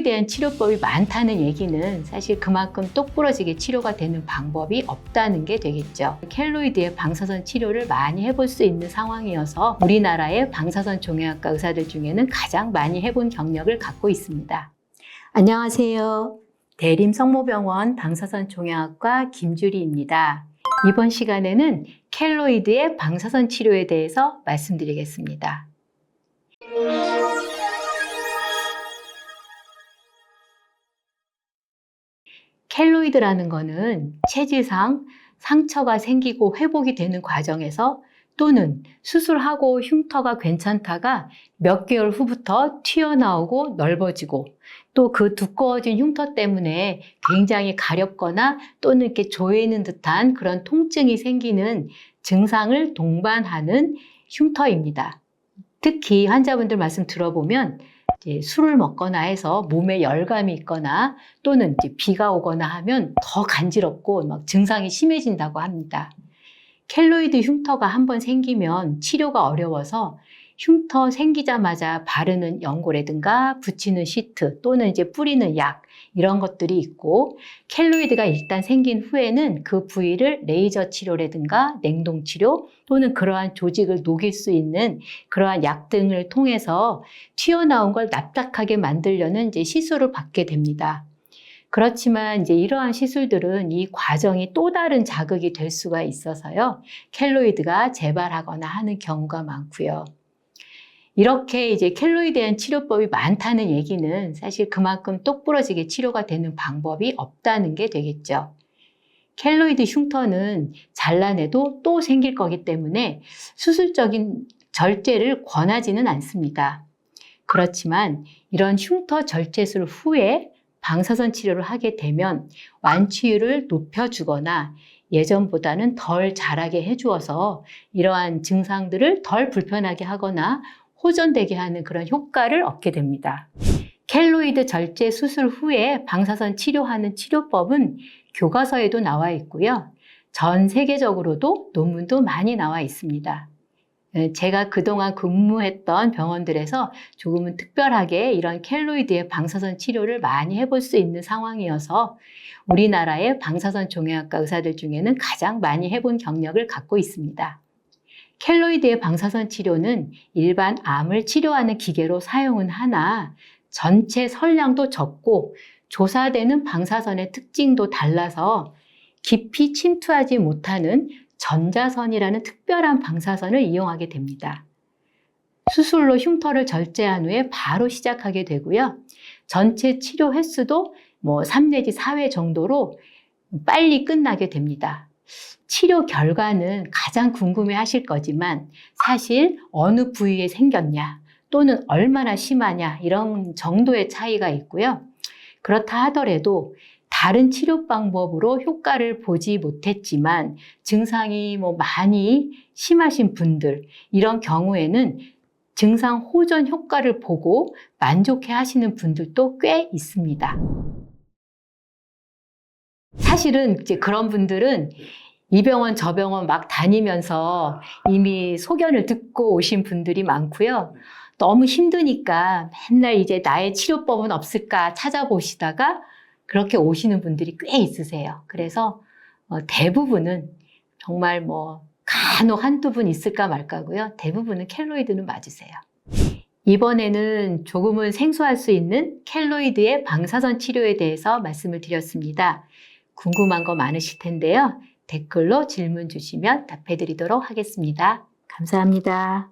켈로에 대한 치료법이 많다는 얘기는 사실 그만큼 똑부러지게 치료가 되는 방법이 없다는 게 되겠죠. 켈로이드의 방사선 치료를 많이 해볼 수 있는 상황이어서 우리나라의 방사선 종양학과 의사들 중에는 가장 많이 해본 경력을 갖고 있습니다. 안녕하세요. 대림 성모병원 방사선 종양학과 김주리입니다. 이번 시간에는 켈로이드의 방사선 치료에 대해서 말씀드리겠습니다. 켈로이드라는 거는 체질상 상처가 생기고 회복이 되는 과정에서 또는 수술하고 흉터가 괜찮다가 몇 개월 후부터 튀어나오고 넓어지고 또 그 두꺼워진 흉터 때문에 굉장히 가렵거나 또는 이렇게 조이는 듯한 그런 통증이 생기는 증상을 동반하는 흉터입니다. 특히 환자분들 말씀 들어보면 술을 먹거나 해서 몸에 열감이 있거나 또는 비가 오거나 하면 더 간지럽고 막 증상이 심해진다고 합니다. 켈로이드 흉터가 한번 생기면 치료가 어려워서 흉터 생기자마자 바르는 연고라든가 붙이는 시트 또는 이제 뿌리는 약 이런 것들이 있고 켈로이드가 일단 생긴 후에는 그 부위를 레이저 치료라든가 냉동 치료 또는 그러한 조직을 녹일 수 있는 그러한 약 등을 통해서 튀어나온 걸 납작하게 만들려는 이제 시술을 받게 됩니다. 그렇지만 이제 이러한 시술들은 이 과정이 또 다른 자극이 될 수가 있어서요. 켈로이드가 재발하거나 하는 경우가 많고요. 이렇게 이제 켈로이드에 대한 치료법이 많다는 얘기는 사실 그만큼 똑부러지게 치료가 되는 방법이 없다는 게 되겠죠. 켈로이드 흉터는 잘라내도 또 생길 거기 때문에 수술적인 절제를 권하지는 않습니다. 그렇지만 이런 흉터 절제술 후에 방사선 치료를 하게 되면 완치율을 높여주거나 예전보다는 덜 자라게 해주어서 이러한 증상들을 덜 불편하게 하거나 호전되게 하는 그런 효과를 얻게 됩니다. 켈로이드 절제 수술 후에 방사선 치료하는 치료법은 교과서에도 나와 있고요. 전 세계적으로도 논문도 많이 나와 있습니다. 제가 그동안 근무했던 병원들에서 조금은 특별하게 이런 켈로이드의 방사선 치료를 많이 해볼 수 있는 상황이어서 우리나라의 방사선 종양학과 의사들 중에는 가장 많이 해본 경력을 갖고 있습니다. 켈로이드의 방사선 치료는 일반 암을 치료하는 기계로 사용은 하나 전체 설량도 적고 조사되는 방사선의 특징도 달라서 깊이 침투하지 못하는 전자선이라는 특별한 방사선을 이용하게 됩니다. 수술로 흉터를 절제한 후에 바로 시작하게 되고요. 전체 치료 횟수도 뭐 3 내지 4회 정도로 빨리 끝나게 됩니다. 치료 결과는 가장 궁금해 하실 거지만 사실 어느 부위에 생겼냐 또는 얼마나 심하냐 이런 정도의 차이가 있고요. 그렇다 하더라도 다른 치료 방법으로 효과를 보지 못했지만 증상이 뭐 많이 심하신 분들 이런 경우에는 증상 호전 효과를 보고 만족해 하시는 분들도 꽤 있습니다. 사실은 이제 그런 분들은 이 병원 저 병원 막 다니면서 이미 소견을 듣고 오신 분들이 많고요. 너무 힘드니까 맨날 이제 나의 치료법은 없을까 찾아보시다가 그렇게 오시는 분들이 꽤 있으세요. 그래서 어, 대부분은 정말 뭐 간혹 한두 분 있을까 말까고요. 대부분은 켈로이드는 맞으세요. 이번에는 조금은 생소할 수 있는 켈로이드의 방사선 치료에 대해서 말씀을 드렸습니다. 궁금한 거 많으실 텐데요. 댓글로 질문 주시면 답해 드리도록 하겠습니다. 감사합니다.